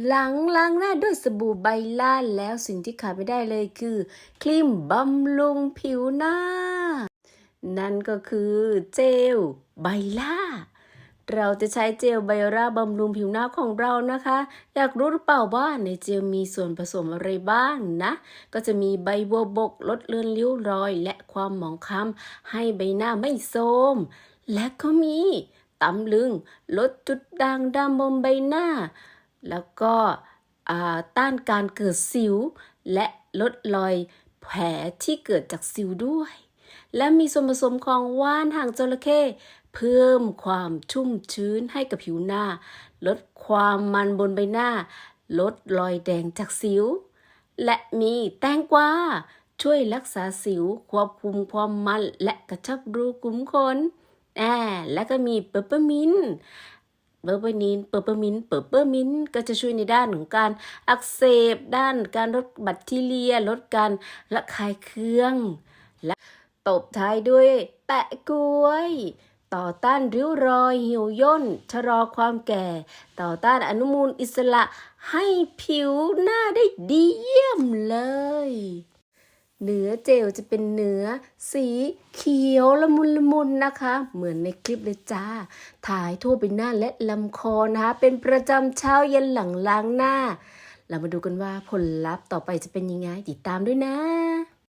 หลังล้างหน้าด้วยสบู่ใบล่าแล้วสิ่งที่ขาดไม่ได้เลยคือ ครีมบำรุงผิวหน้า นั่นก็คือเจลไบล่า เราจะใช้เจลไบร่าบำรุงผิวหน้าของเรานะคะ อยากรู้หรือเปล่าว่าในเจลมีส่วนผสมอะไรบ้างนะ ก็จะมีใบบัวบกลดเลือนริ้วรอย และความหมองคล้ำให้ใบหน้าไม่โทมและก็มีตำลึงลดจุดด่างดำบนใบหน้า แล้วก็ต้านการเกิดสิว และลดรอยแผลที่เกิดจากสิวด้วย และมีส่วนผสมของว่านหางจระเข้เพิ่มความชุ่มชื้นให้กับผิวหน้า ลดความมันบนใบหน้า ลดรอยแดงจากสิว และมีแตงกวาช่วยรักษาสิว ควบคุมความมันและกระชับรูขุมขนแอและก็มีเปปเปอร์มิน เปอร์เปอร์นินเปอร์เปอร์มินเปอร์เปอร์มินก็จะช่วยในด้านของการอักเสบ ด้านการลดแบคทีเรีย ลดการระคายเคือง และตบท้ายด้วยแปะกล้วยต่อต้านริ้วรอยเหี่ยวย่น ชะลอความแก่ ต่อต้านอนุมูลอิสระให้ผิวหน้าได้ดีเยี่ยมเลย เนื้ อเจลจะเป็นเนื้อ สีเขียวละมุนละมุนนะคะ เหมือนในคลิปเลยจ้า ถ่ายทั่วใบหน้าและลำคอนะคะ เป็นประจำเช้าเย็นหลังล้างหน้า เรามาดูกันว่าผลลัพธ์ต่อไปจะเป็นยังไงติดตามด้วยนะ